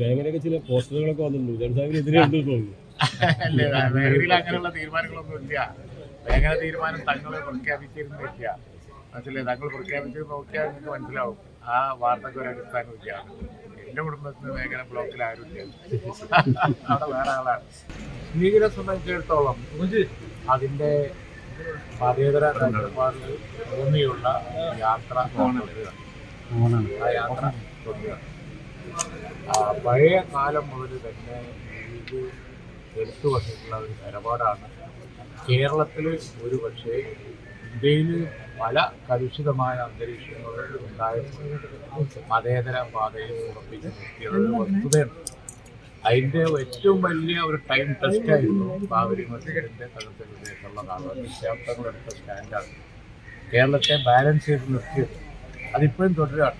വേങ്ങനൊക്കെ ചില പോസ്റ്ററുകളൊക്കെ വന്നിട്ടുണ്ട്. ഉദയൻ സാഹിബിന് എതിരെ ഉണ്ട് തോന്നുന്നു. അല്ലേ മേഖലയിൽ അങ്ങനെയുള്ള തീരുമാനങ്ങളൊന്നും ഇല്ല. മേഖല തീരുമാനം തങ്ങൾ പ്രഖ്യാപിച്ചിരുന്നില്ല മനസ്സിലായി? തങ്ങൾ പ്രഖ്യാപിച്ചത് നോക്കിയാൽ നിങ്ങൾക്ക് മനസ്സിലാവും. ആ വാർത്തക്ക് ഒരു അടിസ്ഥാനമില്ല എന്റെ കുടുംബത്തിന് മേഖല ബ്ലോക്കിൽ ആരുമില്ല അവിടെ വേറെ ആളാണ്. ലീഗിനെ സംബന്ധിച്ചിടത്തോളം അതിന്റെ മതേതര കാഴ്ചപ്പാടിൽ ഭൂമിയുള്ള യാത്ര. ആ യാത്ര തുടരുകയാണ്. പഴയ കാലം മുതൽ തന്നെ ഇത് എടുത്തു വന്നിട്ടുള്ള ഒരു നിലപാടാണ്. കേരളത്തിൽ ഒരു പക്ഷേ ഇന്ത്യയിൽ പല കലുഷിതമായ അന്തരീക്ഷങ്ങളിൽ ഉണ്ടായപ്പോൾ മതേതര പാതയിൽ ഉറപ്പിച്ച് ഒരു വസ്തുതയാണ്. അതിന്റെ ഏറ്റവും വലിയ ഒരു ടൈം ടെസ്റ്റ് ആയിരുന്നു ബാബരി മസ്ജിദിന്റെ തകർത്ത വിദേശമുള്ളതാണ് നിശ്ചാബ്ദങ്ങളെടുത്ത സ്റ്റാൻഡാണ്. കേരളത്തെ ബാലൻസ് ചെയ്ത് നിർത്തിയത്. അതിപ്പോഴും തുടരുകയാണ്.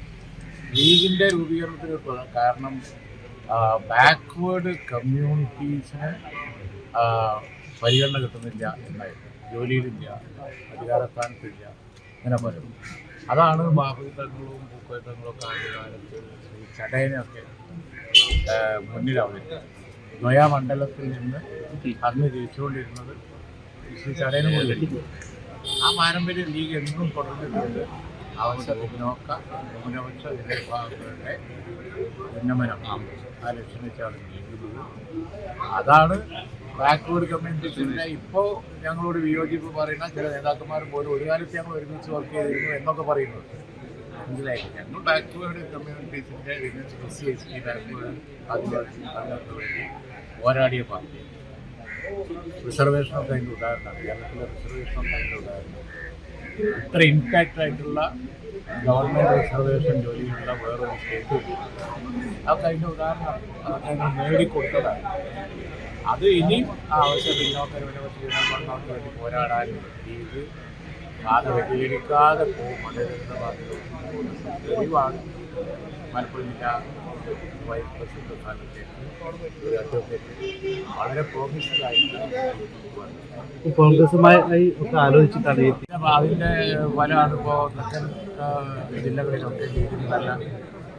ലീഗിന്റെ രൂപീകരണത്തിന് കാരണം ബാക്ക്വേർഡ് കമ്മ്യൂണിറ്റീസിന് പരിഗണന കിട്ടുന്നില്ല എന്നായിരുന്നു. ജോലിയിലില്ല അധികാരസ്ഥാനത്തില്ല അങ്ങനെ പറയും അതാണ് ബാഹുതങ്ങളും പൂക്കോട്ടങ്ങളും ഒക്കെ ആദ്യ കാലത്ത് ചടയനൊക്കെ മുന്നിലാവുന്നത് നൊയാ മണ്ഡലത്തിൽ നിന്ന് അന്ന് ജയിച്ചുകൊണ്ടിരുന്നത് ശ്രീ ചടയനും ആ പാരമ്പര്യ ലീഗ് എന്നും തുടർന്നിട്ടുണ്ട്. അവശ പിന്നോക്ക ന്യൂനപക്ഷ വിഭാഗങ്ങളുടെ ഉന്നമനം ആ ലക്ഷ്യം വെച്ചാണ് അതാണ് ബാക്ക്വേർഡ് കമ്മ്യൂണിറ്റീസിന്റെ ഇപ്പോൾ ഞങ്ങളോട് വിയോജിപ്പ് പറയുന്ന ചില നേതാക്കന്മാർ പോലും ഒരു കാലത്ത് ഞങ്ങൾ ഒരുമിച്ച് വർക്ക് ചെയ്തിരുന്നു എന്നൊക്കെ പറയുന്നത്. മനസ്സിലായി ഞങ്ങൾ backward കമ്മ്യൂണിറ്റീസിന്റെ S C S T backward Adivasi അതിനൊക്കെ വേണ്ടി പോരാടിയ പാർട്ടി റിസർവേഷനൊക്കെ അതിന്റെ ഉദാഹരണമാണ് കേരളത്തിലെ റിസർവേഷനൊക്കെ അതിന്റെ ഉദാഹരണം. ഇത്ര ഇമ്പാക്റ്റ് ആയിട്ടുള്ള ഗവൺമെന്റ് റിസർവേഷൻ ജോലിയുള്ള വേറൊരു സ്റ്റേറ്റ് അതൊക്കെ അതിന്റെ ഉദാഹരണം നേടിക്കൊടുത്തതാണ്. അത് ഇനിയും ആ അവസരം പിന്നോക്കരവിനെ പറ്റി ന്യൂനപക്ഷങ്ങൾക്ക് വേണ്ടി പോരാടാനും ലീഗ് പാത വ്യതിചരിക്കാതെ പോകും പാതയിലോട്ട് തെളിവാണ് മലപ്പുറം ജില്ലാ വൈസ് പ്രസിഡന്റ് സ്ഥാനത്തേക്ക് ഒരു അഡ്വക്കേറ്റ് വളരെ കോൺഗ്രസുമായി ഒക്കെ ആലോചിച്ചിട്ടാണ് പിന്നെ അതിന്റെ ഫലമാണ് ഇപ്പോൾ തെക്കൻ ജില്ലകളിലൊക്കെ നല്ല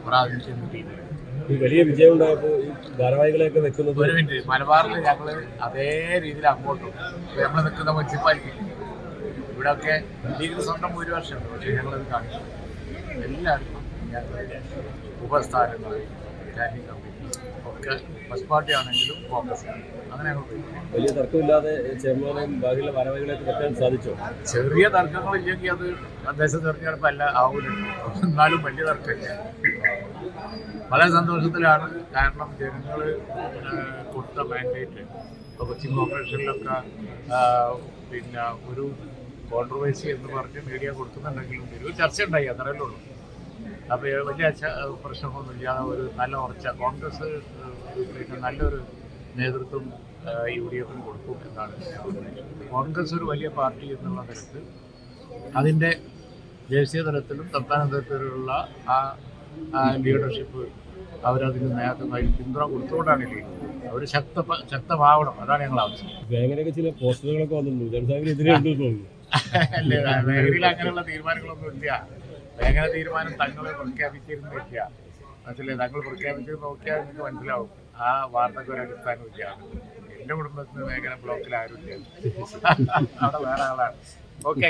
പ്രാതിനിധ്യം ഈ വലിയ വിജയം ഉണ്ടായപ്പോൾ ഈ ഭാരവാഹികളെയൊക്കെ വെക്കുന്നത് ഒരു മിനിറ്റ് മലബാറിൽ ഞങ്ങൾ അതേ രീതിയിൽ അങ്ങോട്ടും. നമ്മൾ നിൽക്കുന്ന മുനിസിപ്പാലിറ്റി ഇവിടെയൊക്കെ ലീഗിന് സ്വന്തം ഭൂരിപക്ഷമുണ്ട് പക്ഷേ ഞങ്ങളത് കാണിച്ചു എല്ലാവർക്കും ഞങ്ങളുടെ ഉപസ്ഥാനങ്ങൾ സ്റ്റാൻഡിംഗ് കമ്മിറ്റി ഒക്കെ ഫസ്റ്റ് പാർട്ടി ആണെങ്കിലും കോൺഗ്രസ് അങ്ങനെ വലിയ തർക്കമില്ലാതെ ചെയർമാനെയും ബാക്കിയുള്ള ഭാരവാഹികളെയൊക്കെ വെക്കാൻ സാധിച്ചോ? ചെറിയ തർക്കങ്ങളില്ലെങ്കിൽ അത് തദ്ദേശ തെരഞ്ഞെടുപ്പ് അല്ല ആവൂല എന്നാലും വലിയ തർക്കമില്ല. വളരെ സന്തോഷത്തിലാണ് കാരണം ജനങ്ങൾ കൊടുത്ത മാൻഡേറ്റ് ഇപ്പോൾ കൊച്ചി കോർപ്പറേഷനിലൊക്കെ പിന്നെ ഒരു കോൺട്രവേഴ്സി എന്ന് പറഞ്ഞ് മീഡിയ കൊടുക്കുന്നുണ്ടെങ്കിലും ഒരു ചർച്ച ഉണ്ടായി അത്രയല്ലേ ഉള്ളൂ. അപ്പോൾ വലിയ പ്രശ്നമൊന്നുമില്ല പ്രശ്നമൊന്നും ഒരു നല്ല ഉറച്ച കോൺഗ്രസ് പിന്നെ നല്ലൊരു നേതൃത്വം യു ഡി എഫിന് കൊടുക്കും എന്നാണ് കോൺഗ്രസ് ഒരു വലിയ പാർട്ടി എന്നുള്ള തരത്തിൽ അതിന്റെ ദേശീയ തലത്തിലും സംസ്ഥാന തലത്തിലുള്ള ആ ലീഡർഷിപ്പ് അവരതിന് നേതൃത്വമായി പിന്തുണ കൊടുത്തുകൊണ്ടാണ് ലീഗ് അവർ ശക്ത ശക്തമാവണം. അതാണ് ഞങ്ങൾ ആവശ്യം. വേങ്ങനൊക്കെ ചില പോസ്റ്ററുകളൊക്കെ വന്നിട്ടുണ്ട്. അങ്ങനെയുള്ള തീരുമാനങ്ങളൊന്നും ഇല്ല മേഖല തീരുമാനം തങ്ങൾ പ്രഖ്യാപിച്ചിരുന്നില്ല? മനസ്സിലായി? തങ്ങൾ പ്രഖ്യാപിച്ചത് നോക്കിയാൽ നിങ്ങൾക്ക് മനസ്സിലാവും. ആ വാർത്തക്ക് ഒരു അടിസ്ഥാനമില്ല എന്റെ കുടുംബത്തിന് മേഖല ബ്ലോക്കിൽ ഇല്ല അവിടെ വേറെ ആളാണ്. Okay.